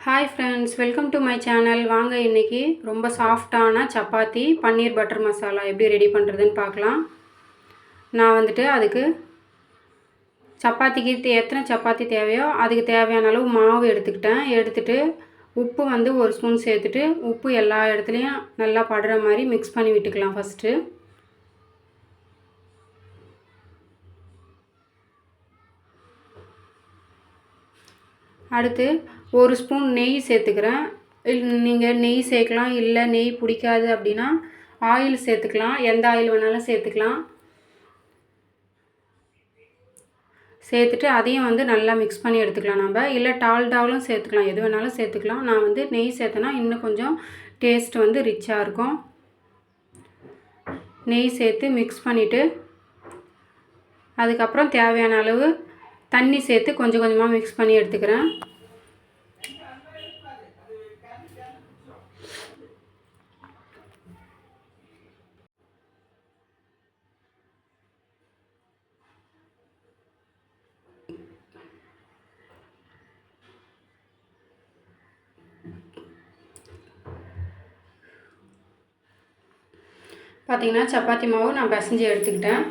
Hi friends welcome to my channel வாங்க இன்றைக்கி ரொம்ப சாஃப்டான சப்பாத்தி பன்னீர் பட்டர் மசாலா எப்படி ரெடி பண்ணுறதுன்னு பார்க்கலாம். நான் வந்துட்டு அதுக்கு சப்பாத்திக்கு எத்தனை சப்பாத்தி தேவையோ அதுக்கு தேவையான அளவு மாவு எடுத்துக்கிட்டேன். எடுத்துட்டு உப்பு வந்து ஒரு ஸ்பூன் சேர்த்துட்டு உப்பு எல்லா இடத்துலையும் நல்லா படுற மாதிரி மிக்ஸ் பண்ணி விட்டுக்கலாம் ஃபஸ்ட்டு அடுத்து ஒரு ஸ்பூன் நெய் சேர்த்துக்கிறேன். நீங்கள் நெய் சேர்க்கலாம் இல்லை நெய் பிடிக்காது அப்படின்னா ஆயில் சேர்த்துக்கலாம். எந்த ஆயில் வேணாலும் சேர்த்துக்கலாம். சேர்த்துட்டு அதையும் வந்து நல்லா மிக்ஸ் பண்ணி எடுத்துக்கலாம் நம்ம. இல்லை டால்டாவும் சேர்த்துக்கலாம். எது வேணாலும் சேர்த்துக்கலாம். நான் வந்து நெய் சேர்த்தனா இன்னும் கொஞ்சம் டேஸ்ட் வந்து ரிச்சாக இருக்கும். நெய் சேர்த்து மிக்ஸ் பண்ணிவிட்டு அதுக்கப்புறம் தேவையான அளவு தண்ணி சேர்த்து கொஞ்சம் கொஞ்சமாக மிக்ஸ் பண்ணி எடுத்துக்கிறேன். பார்த்தீங்கன்னா சப்பாத்தி மாவு நான் பிசைஞ்சு எடுத்துக்கிட்டேன்.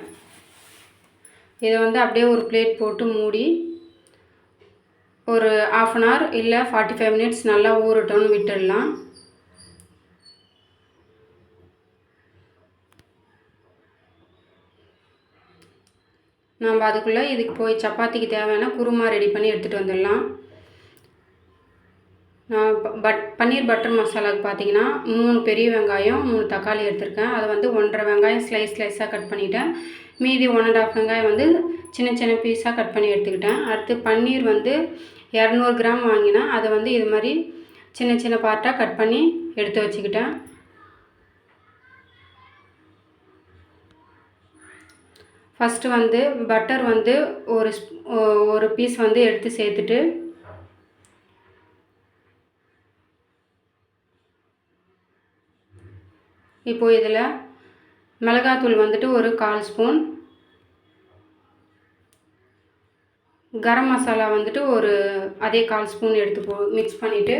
இதை வந்து அப்படியே ஒரு பிளேட் போட்டு மூடி ஒரு ஆஃப் அன் ஹவர் இல்லை ஃபார்ட்டி ஃபைவ் மினிட்ஸ் நல்லா ஊறட்டோன்னு விட்டுடலாம். நம்ம அதுக்குள்ளே இதுக்கு போய் சப்பாத்திக்கு தேவையான குருமா ரெடி பண்ணி எடுத்துகிட்டு வந்துடலாம். நான் பட் பன்னீர் பட்டர் மசாலாவுக்கு பார்த்தீங்கன்னா மூணு பெரிய வெங்காயம் மூணு தக்காளி எடுத்திருக்கேன். அதை வந்து ஒன்றரை வெங்காயம் ஸ்லைஸ் ஸ்லைஸாக கட் பண்ணிட்டேன். மீதி ஒன் அண்ட் ஆஃப் வெங்காயம் வந்து சின்ன சின்ன பீஸாக கட் பண்ணி எடுத்துக்கிட்டேன். அடுத்து பன்னீர் வந்து இரநூறு கிராம் வாங்கினேன் அதை வந்து இது மாதிரி சின்ன சின்ன பார்ட்டாக கட் பண்ணி எடுத்து வச்சுக்கிட்டேன். ஃபஸ்ட்டு வந்து பட்டர் வந்து ஒரு ஒரு பீஸ் வந்து எடுத்து சேர்த்துட்டு இப்போ இதில் மிளகாத்தூள் வந்துட்டு ஒரு கால் ஸ்பூன். கரம் மசாலா வந்துட்டு ஒரு அதே கால் ஸ்பூன் எடுத்து போ மிக்ஸ் பண்ணிவிட்டு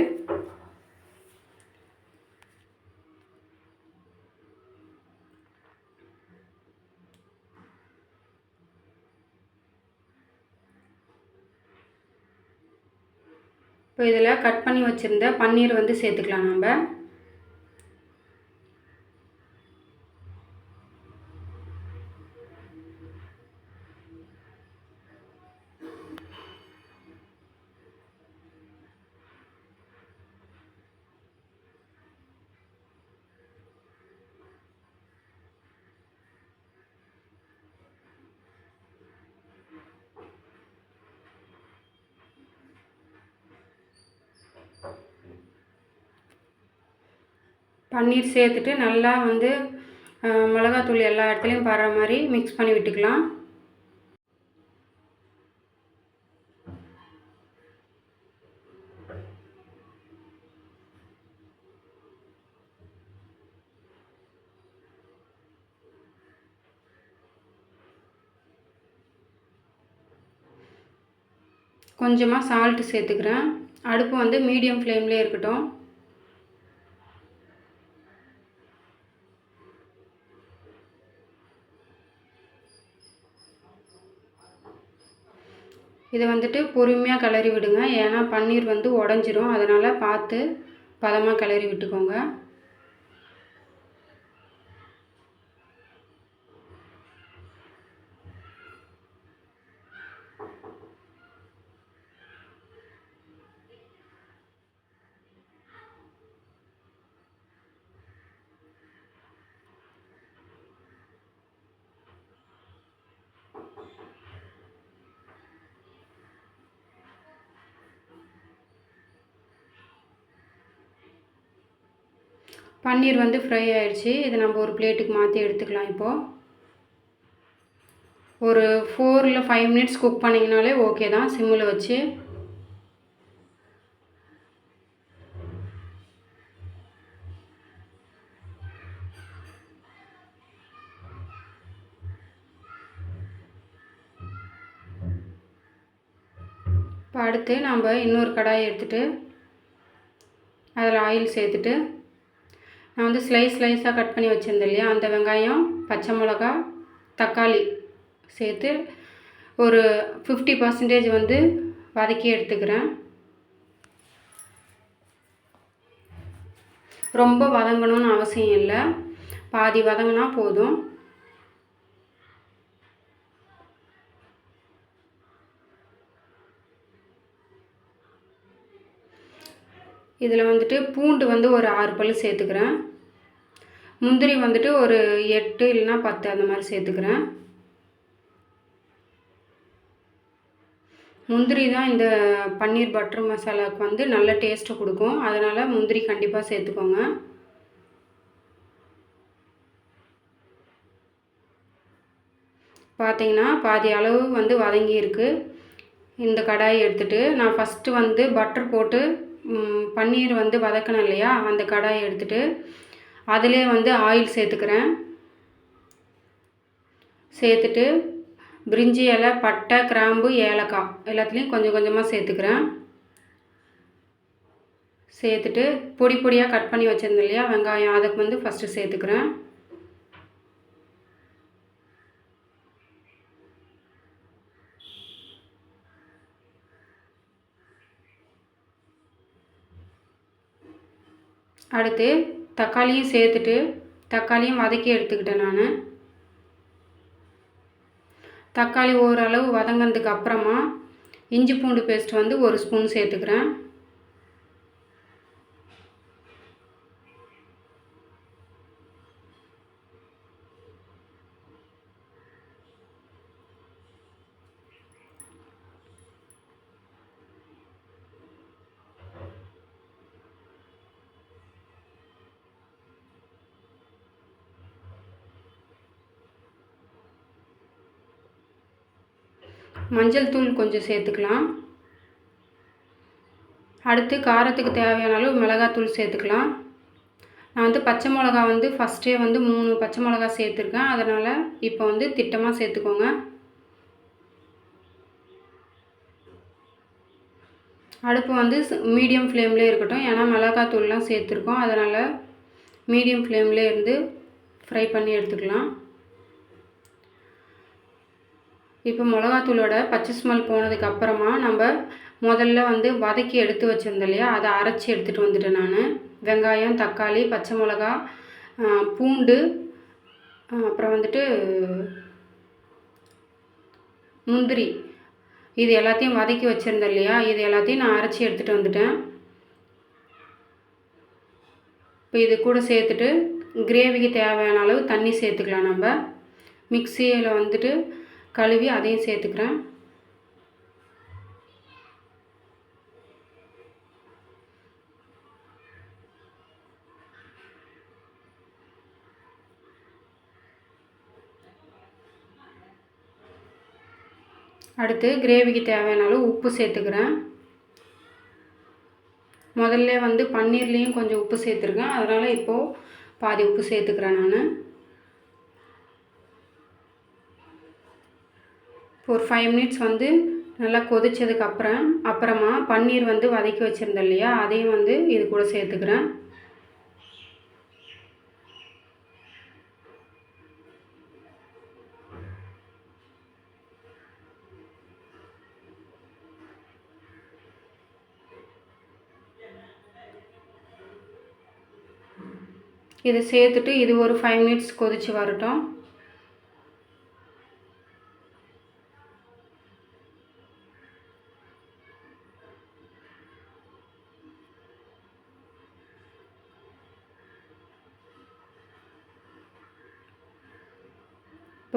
இப்போ இதில் கட் பண்ணி வச்சுருந்த பன்னீர் வந்து சேர்த்துக்கலாம் நம்ம. பன்னீர் சேர்த்துட்டு நல்லா வந்து மிளகாத்தூள் எல்லா இடத்துலையும் படுற மாதிரி மிக்ஸ் பண்ணி விட்டுக்கலாம். கொஞ்சமாக சால்ட்டு சேர்த்துக்கிறேன். அடுப்பு வந்து மீடியம் ஃப்ளேம்லேயே இருக்கட்டும். இதை வந்துட்டு பொறுமையாக கிளறி விடுங்க. ஏன்னா பன்னீர் வந்து உடஞ்சிரும். அதனால் பார்த்து பதமாக கிளறி விட்டுக்கோங்க. பன்னீர் வந்து ஃப்ரை ஆயிடுச்சு. இதை நம்ம ஒரு பிளேட்டுக்கு மாற்றி எடுத்துக்கலாம் இப்போது ஒரு ஃபோர் இல்லை ஃபைவ் மினிட்ஸ் குக் பண்ணிங்கனாலே ஓகே தான். சிம்மில் வச்சு. இப்போ அடுத்து நம்ம இன்னொரு கடாயை எடுத்துகிட்டு அதில் ஆயில் சேர்த்துட்டு நான் வந்து ஸ்லைஸ் ஸ்லைஸாக கட் பண்ணி வச்சுருந்தேன் இல்லையா? அந்த வெங்காயம் பச்சை மிளகா தக்காளி சேர்த்து ஒரு ஃபிஃப்டி பர்சன்டேஜ் வந்து வதக்கி எடுத்துக்கிறேன். ரொம்ப வதங்கணும்னு அவசியம் இல்லை. பாதி வதங்கினா போதும். இதில் வந்துட்டு பூண்டு வந்து ஒரு ஆறு பல் சேர்த்துக்கிறேன். முந்திரி வந்துட்டு ஒரு எட்டு இல்லைன்னா பத்து அந்த மாதிரி சேர்த்துக்கிறேன். முந்திரி தான் இந்த பன்னீர் பட்டர் மசாலாவுக்கு வந்து நல்ல டேஸ்ட்டு கொடுக்கும். அதனால் முந்திரி கண்டிப்பாக சேர்த்துக்கோங்க. பார்த்தீங்கன்னா பாதி அளவு வந்து வதங்கி இருக்குது இந்த கடாயை எடுத்துகிட்டு நான் ஃபஸ்ட்டு வந்து பட்டர் போட்டு பன்னீர் வந்து வதக்கினேன் இல்லையா? அந்த கடாயை எடுத்துகிட்டு அதிலே வந்து ஆயில் சேர்த்துக்கிறேன். சேர்த்துட்டு பிரிஞ்சி இலை பட்டை கிராம்பு ஏலக்காய் எல்லாத்துலேயும் கொஞ்சம் கொஞ்சமாக சேர்த்துக்கிறேன். சேர்த்துட்டு பொடி பொடியாக கட் பண்ணி வச்சுருந்தேன் இல்லையா வெங்காயம் அதுக்கு வந்து ஃபஸ்ட்டு சேர்த்துக்கிறேன். அடுத்து தக்காளியும் சேர்த்துட்டு தக்காளியும் வதக்கி எடுத்துக்கிட்டேன் நான். தக்காளி ஓரளவு வதங்கினதுக்கு அப்புறமா இஞ்சி பூண்டு பேஸ்ட் வந்து ஒரு ஸ்பூன் சேர்த்துக்கிறேன். மஞ்சள் தூள் கொஞ்சம் சேர்த்துக்கலாம். அடுத்து காரத்துக்கு தேவையான அளவு மிளகாத்தூள் சேர்த்துக்கலாம். நான் வந்து பச்சை மிளகா வந்து ஃபஸ்ட்டே வந்து மூணு பச்சை மிளகா சேர்த்துருக்கேன். அதனால் இப்போ வந்து திட்டமாக சேர்த்துக்கோங்க. அடுப்பு வந்து மீடியம் ஃப்ளேம்லேயே இருக்கட்டும். ஏன்னா மிளகாத்தூள்லாம் சேர்த்துருக்கோம். அதனால் மீடியம் ஃப்ளேம்லேயே இருந்து ஃப்ரை பண்ணி எடுத்துக்கலாம். இப்போ மிளகாத்தூளோட பச்சை ஸ்மெல் போனதுக்கு அப்புறமா நம்ம முதல்ல வந்து வதக்கி எடுத்து வச்சுருந்தோம் இல்லையா? அதை அரைச்சி எடுத்துகிட்டு வந்துட்டேன் நான். வெங்காயம் தக்காளி பச்சை மிளகா பூண்டு அப்புறம் வந்துட்டு முந்திரி. இது எல்லாத்தையும் வதக்கி வச்சுருந்தேன் இல்லையா? இது எல்லாத்தையும் நான் அரைச்சி எடுத்துகிட்டு வந்துட்டேன். இப்போ இது கூட சேர்த்துட்டு கிரேவிக்கு தேவையான அளவு தண்ணி சேர்த்துக்கலாம் நம்ம. மிக்சியில் வந்துட்டு கழுவி அதையும் சேர்த்துக்கிறேன். அடுத்து கிரேவிக்கு தேவையான அளவு உப்பு சேர்த்துக்கிறேன். முதல்ல வந்து பன்னீர்லேயும் கொஞ்சம் உப்பு சேர்த்துருக்கேன். அதனால் இப்போது பாதி உப்பு சேர்த்துக்கிறேன் நான். ஒரு ஃபைவ் மினிட்ஸ் வந்து நல்லா கொதித்ததுக்கப்புறம் அப்புறமா பன்னீர் வந்து வதக்கி வச்சுருந்தேன் இல்லையா? அதையும் வந்து இது கூட சேர்த்துக்கிறேன். இதை சேர்த்துட்டு இது ஒரு ஃபைவ் மினிட்ஸ் கொதித்து வரட்டும்.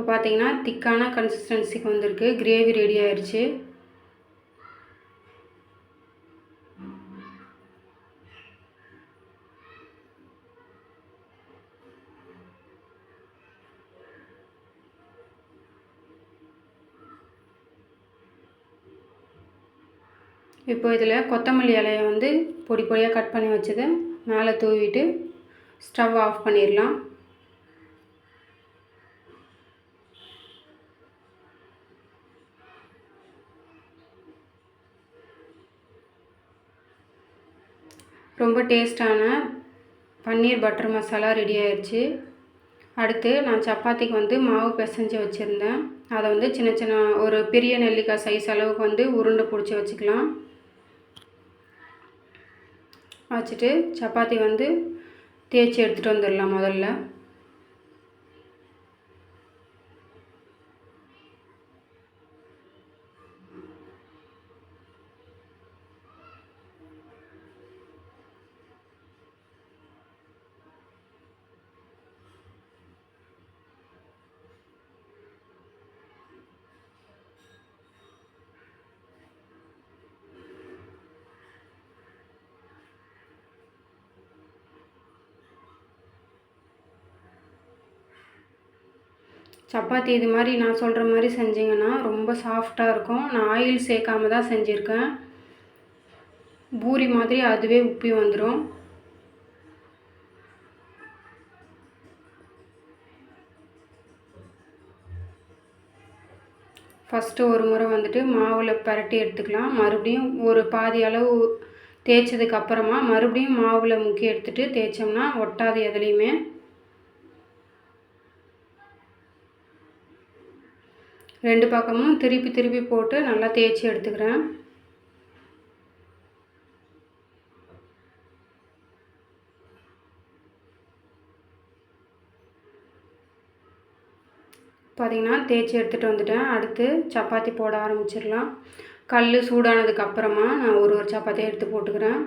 இப்போ பார்த்தீங்கன்னா திக்கான கன்சிஸ்டன்சிக்கு வந்திருக்கு. கிரேவி ரெடி ஆயிடுச்சு இப்போ இதில் கொத்தமல்லி இலையை வந்து பொடி பொடியாக கட் பண்ணி வச்சதை. மேலே தூவிட்டு ஸ்டவ் ஆஃப் பண்ணிடலாம். ரொம்ப டேஸ்டான பன்னீர் பட்டர் மசாலா ரெடி ஆயிடுச்சு அடுத்து நான் சப்பாத்திக்கு வந்து மாவு பிசைஞ்சு வச்சுருந்தேன். அதை வந்து சின்ன சின்ன ஒரு பெரிய நெல்லிக்காய் சைஸ் அளவுக்கு வந்து உருண்டை பிடிச்சி வச்சுக்கலாம். வச்சுட்டு சப்பாத்தி வந்து தேய்ச்சி எடுத்துகிட்டு வந்துடலாம் முதல்ல. சப்பாத்தி இது மாதிரி நான் சொல்கிற மாதிரி செஞ்சிங்கன்னா ரொம்ப சாஃப்டாக இருக்கும். நான் ஆயில் சேர்க்காம தான் செஞ்சுருக்கேன். பூரி மாதிரி அதுவே உப்பி வந்துடும் ஃபஸ்ட்டு ஒரு முறை வந்துட்டு மாவில் பரட்டி எடுத்துக்கலாம். மறுபடியும் ஒரு பாதி அளவு தேய்ச்சதுக்கு அப்புறமா மறுபடியும் மாவில் முக்கி எடுத்துகிட்டு தேய்ச்சோம்னா ஒட்டாது எதுலேயுமே. ரெண்டு பக்கமும் திருப்பி திருப்பி போட்டு நல்லா தேய்ச்சி எடுத்துக்கிறேன். பார்த்திங்கன்னா தேய்ச்சி எடுத்துகிட்டு வந்துட்டேன். அடுத்து சப்பாத்தி போட ஆரம்பிச்சிடலாம். கல் சூடானதுக்கு அப்புறமா நான் ஒரு ஒரு சப்பாத்தியை எடுத்து போட்டுக்கிறேன்.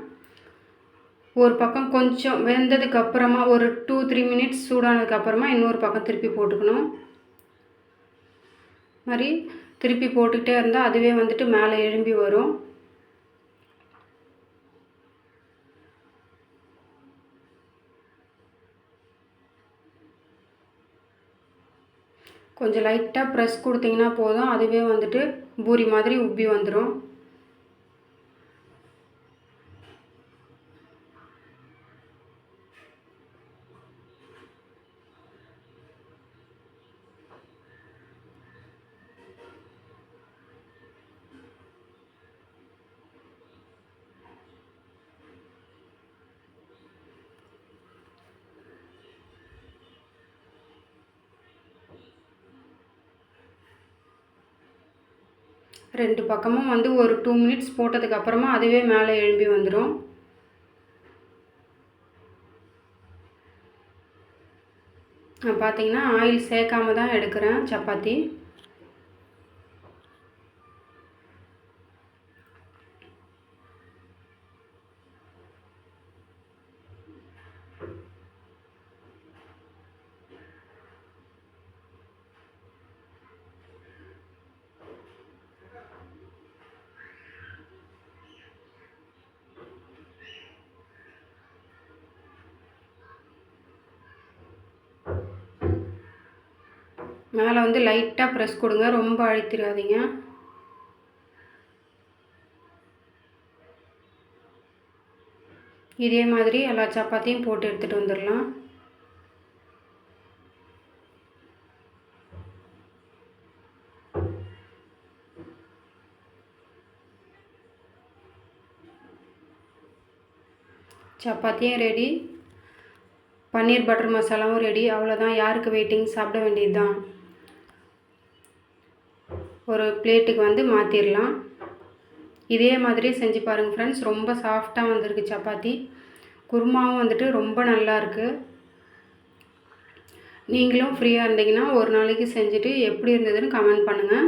ஒரு பக்கம் கொஞ்சம் வெந்ததுக்கு அப்புறமா ஒரு டூ த்ரீ மினிட்ஸ் சூடானதுக்கு அப்புறமா இன்னொரு பக்கம் திருப்பி போட்டுக்கணும். மாதிரி திருப்பி போட்டுக்கிட்டே இருந்தால் அதுவே வந்துட்டு மேலே எழும்பி வரும். கொஞ்சம் லைட்டாக ப்ரெஸ் கொடுத்தீங்கன்னா போதும். அதுவே வந்துட்டு பூரி மாதிரி உப்பி வந்துடும் ரெண்டு பக்கமும் வந்து ஒரு டூ மினிட்ஸ் போட்டதுக்கப்புறமா அதுவே மேலே எழும்பி வந்துடும் நான் பார்த்தீங்கன்னா ஆயில் சேர்க்காம தான் எடுக்கிறேன் சப்பாத்தி. மேலே வந்து லைட்டாக ப்ரெஸ் கொடுங்க ரொம்ப அழுத்திடாதீங்க. இதே மாதிரி எல்லா சப்பாத்தியும் போட்டு எடுத்துகிட்டு வந்துடலாம். சப்பாத்தியும் ரெடி. பன்னீர் பட்டர் மசாலாவும் ரெடி. அவ்வளோதான் யாருக்கு வெயிட்டிங் சாப்பிட வேண்டியது தான் ஒரு பிளேட்டுக்கு வந்து மாற்றிடலாம் இதே மாதிரி செஞ்சு பாருங்கள் ஃப்ரெண்ட்ஸ் ரொம்ப சாஃப்டாக வந்திருக்கு சப்பாத்தி. குருமாவும் வந்துட்டு ரொம்ப நல்லா இருக்குது நீங்களும் ஃப்ரீயாக இருந்தீங்கன்னா ஒரு நாளைக்கு செஞ்சுட்டு எப்படி இருந்ததுன்னு கமெண்ட் பண்ணுங்கள்